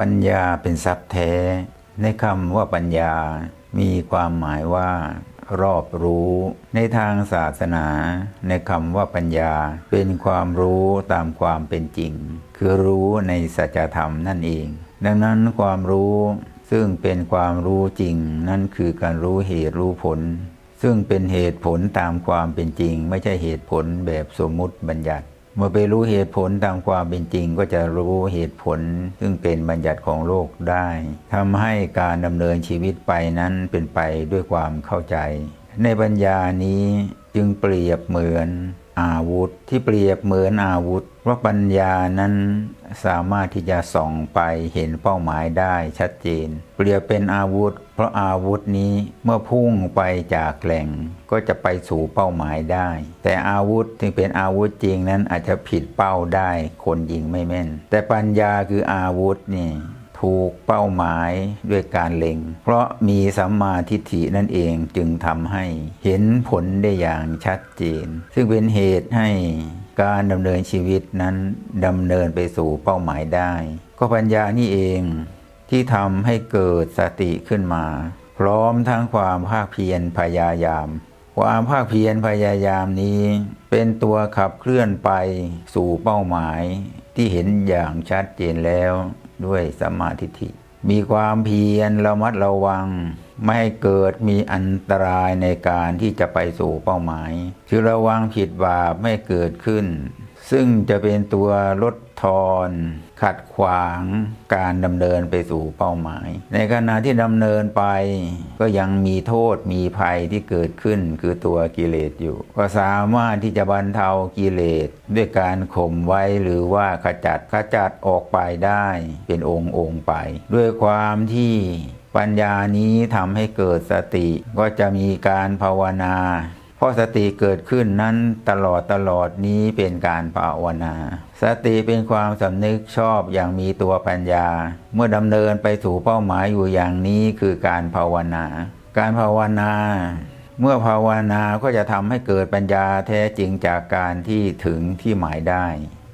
ปัญญาเป็นทรัพย์แท้ ในคำว่าปัญญา มีความหมายว่า รอบรู้ ในทางศาสนา ในคำว่าปัญญา เป็นความรู้ตามความเป็นจริง คือรู้ในสัจธรรมนั่นเอง ดังนั้นความรู้ซึ่งเป็นความรู้จริง นั่นคือการรู้เหตุรู้ผล ซึ่งเป็นเหตุผลตามความเป็นจริง ไม่ใช่เหตุผลแบบสมมุติบัญญัติ เมื่อไปรู้เหตุผลตามความเป็นจริงก็จะรู้เหตุผล ซึ่งเป็นบัญญัติของโลกได้ทำให้การดำเนินชีวิตไปนั้นเป็นไปด้วยความเข้าใจ ในปัญญานี้จึงเปรียบเหมือน อาวุธที่เปรียบเหมือนอาวุธเพราะปัญญานั้นสามารถที่จะส่องไปเห็นเป้าหมายได้ชัดเจน เปรียบเป็นอาวุธ เพราะอาวุธนี้เมื่อพุ่งไปจากแหล่งก็จะไปสู่เป้าหมายได้ แต่อาวุธที่เป็นอาวุธจริงนั้นอาจจะผิดเป้าได้คนยิงไม่แม่น แต่ปัญญาคืออาวุธนี่ ถูกเป้าหมายด้วยการเล็ง เพราะมีสัมมาทิฏฐินั่นเองจึงทำให้เห็นผลได้อย่างชัดเจน ซึ่งเป็นเหตุให้การดำเนินชีวิตนั้นดำเนินไปสู่เป้าหมายได้ ก็ปัญญานี่เองที่ทำให้เกิดสติขึ้นมา พร้อมทั้งความภาคเพียรพยายาม ความภาคเพียรพยายามนี้ เป็นตัวขับเคลื่อนไปสู่เป้าหมายที่เห็นอย่างชัดเจนแล้ว ด้วยสมมาทิฏฐิ มีความเพียรระมัดระวัง ไม่ให้เกิดมีอันตรายในการที่จะไปสู่เป้าหมาย คือระวังผิดบาปไม่เกิดขึ้น ซึ่งจะเป็นตัวลดทอนขัดขวางการดำเนินไปสู่เป้าหมาย ในขณะที่ดำเนินไปก็ยังมีโทษมีภัยที่เกิดขึ้นคือตัวกิเลสอยู่ ก็สามารถที่จะบรรเทากิเลสด้วยการข่มไว้หรือว่าขจัดขจัดออกไปได้เป็นองค์องค์ไป ด้วยความที่ปัญญานี้ทำให้เกิดสติก็จะมีการภาวนา ราะสติเกิดขึ้นนั้นตลอดตลอดนี้เป็นการภาวนา สติเป็นความสำนึกชอบอย่างมีตัวปัญญา เมื่อดำเนินไปสู่เป้าหมายอยู่อย่างนี้คือการภาวนา การภาวนา เมื่อภาวนาก็จะทำให้เกิดปัญญาแท้จริงจากการที่ถึงที่หมายได้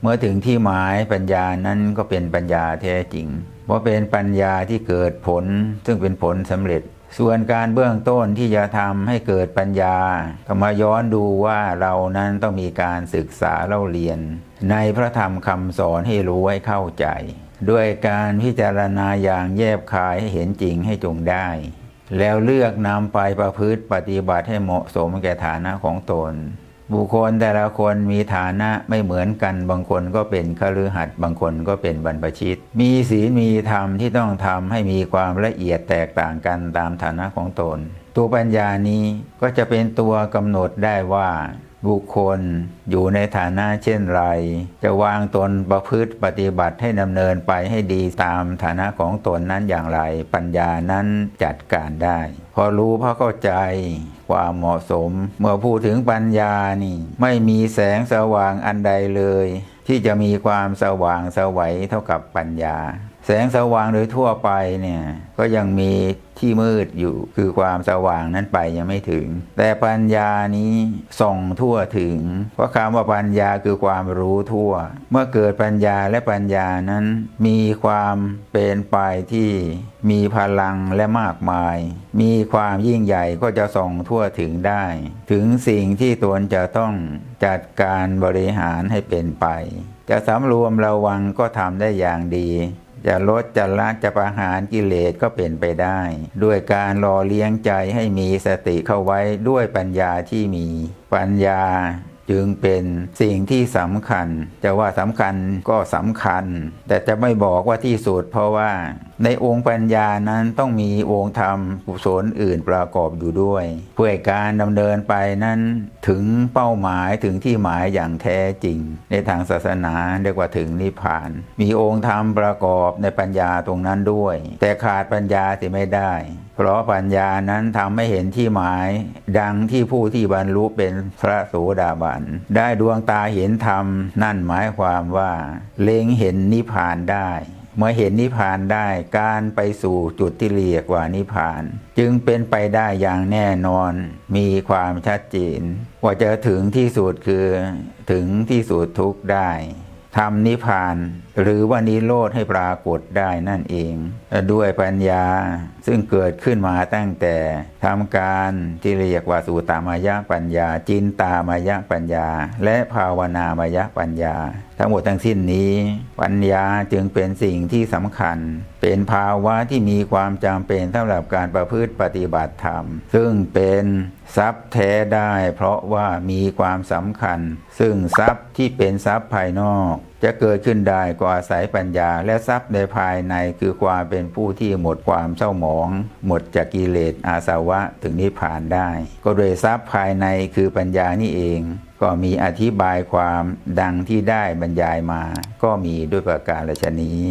เมื่อถึงที่หมายปัญญานั้นก็เป็นปัญญาแท้จริงเพราะเป็นปัญญาที่เกิดผลซึ่งเป็นผลสำเร็จ ส่วนการเบื้องต้นที่จะทำให้เกิดปัญญาก็มาย้อนดูว่าเรานั้นต้องมีการศึกษาเล่าเรียน ในพระธรรมคำสอนให้รู้ให้เข้าใจ ด้วยการพิจารณาอย่างแยบคายให้เห็นจริงให้จงได้ แล้วเลือกนำไปประพฤติปฏิบัติให้เหมาะสมแก่ฐานะของตน บุคคลแต่ละคนมีฐานะไม่เหมือนกัน บางคนก็เป็นคฤหัสถ์บางคนก็เป็นบรรพชิต มีศีลมีธรรมที่ต้องทำให้มีความละเอียดแตกต่างกันตามฐานะของตน ตัวปัญญานี้ก็จะเป็นตัวกำหนดได้ว่า บุคคลอยู่ในฐานะเช่นไร จะวางตนประพฤติปฏิบัติให้ดำเนินไปให้ดีตามฐานะของตนนั้นอย่างไร ปัญญานั้นจัดการได้ พอรู้พอเข้าใจความเหมาะสม เมื่อพูดถึงปัญญานี่ ไม่มีแสงสว่างอันใดเลย ที่จะมีความสว่างสวัยเท่ากับปัญญา แสงสว่างโดยทั่วไปเนี่ยก็ยังมีที่มืดอยู่คือความสว่างนั้นไปยังไม่ถึง แต่ปัญญานี้ส่องทั่วถึง เพราะคำว่าปัญญาคือความรู้ทั่ว เมื่อเกิดปัญญาและปัญญานั้น มีความเป็นไปที่มีพลังและมากมาย มีความยิ่งใหญ่ก็จะส่องทั่วถึงได้ ถึงสิ่งที่ตนจะต้องจัดการบริหารให้เป็นไป จะสำรวมระวังก็ทำได้อย่างดี จะลดจะละจะประหารกิเลสก็เป็นไปได้ ด้วยการรอเลี้ยงใจให้มีสติเข้าไว้ด้วยปัญญาที่มีปัญญา จึงเป็นสิ่งที่สำคัญ จะว่าสำคัญก็สำคัญ แต่จะไม่บอกว่าที่สุดเพราะว่าในองค์ปัญญานั้นต้องมีองค์ธรรมกุศลอื่นประกอบอยู่ด้วย เพื่อการดำเนินไปนั้นถึงเป้าหมายถึงที่หมายอย่างแท้จริง ในทางศาสนาเรียกว่าถึงนิพพาน มีองค์ธรรมประกอบในปัญญาตรงนั้นด้วย แต่ขาดปัญญาสิไม่ได้ เพราะปัญญานั้นทำให้เห็นที่หมาย ดังที่ผู้ที่บรรลุเป็นพระโสดาบัน ได้ดวงตาเห็นธรรม นั่นหมายความว่า เล็งเห็นนิพพานได้เมื่อเห็นนิพพานได้การไปสู่จุดที่เรียกว่านิพพาน จึงเป็นไปได้อย่างแน่นอน มีความชัดเจนว่าจะถึงที่สุดคือ ถึงที่สุดทุกได้ทำนิพพาน หรือว่านิโรธให้ปรากฏได้นั่นเอง ด้วยปัญญาซึ่งเกิดขึ้นมาตั้งแต่ทำการที่เรียกว่าสูตามายะปัญญา จินตามายะปัญญา และภาวนามายะปัญญา ทั้งหมดทั้งสิ้นนี้ ปัญญาจึงเป็นสิ่งที่สำคัญ เป็นภาวะที่มีความจำเป็นสำหรับการประพฤติปฏิบัติธรรม ซึ่งเป็นทรัพย์แท้ได้ เพราะว่ามีความสำคัญ ซึ่งทรัพย์ที่เป็นทรัพย์ภายนอกจะเกิดขึ้นได้ก็อาศัยปัญญาและทรัพย์ในภายในคือความเป็นผู้ที่หมดความเศร้าหมอง หมดจากกิเลสอาสวะถึงนิพพานได้ ก็โดยทรัพย์ภายในคือปัญญานี่เอง ก็มีอธิบายความดังที่ได้บรรยายมา ก็มีด้วยประการฉนี้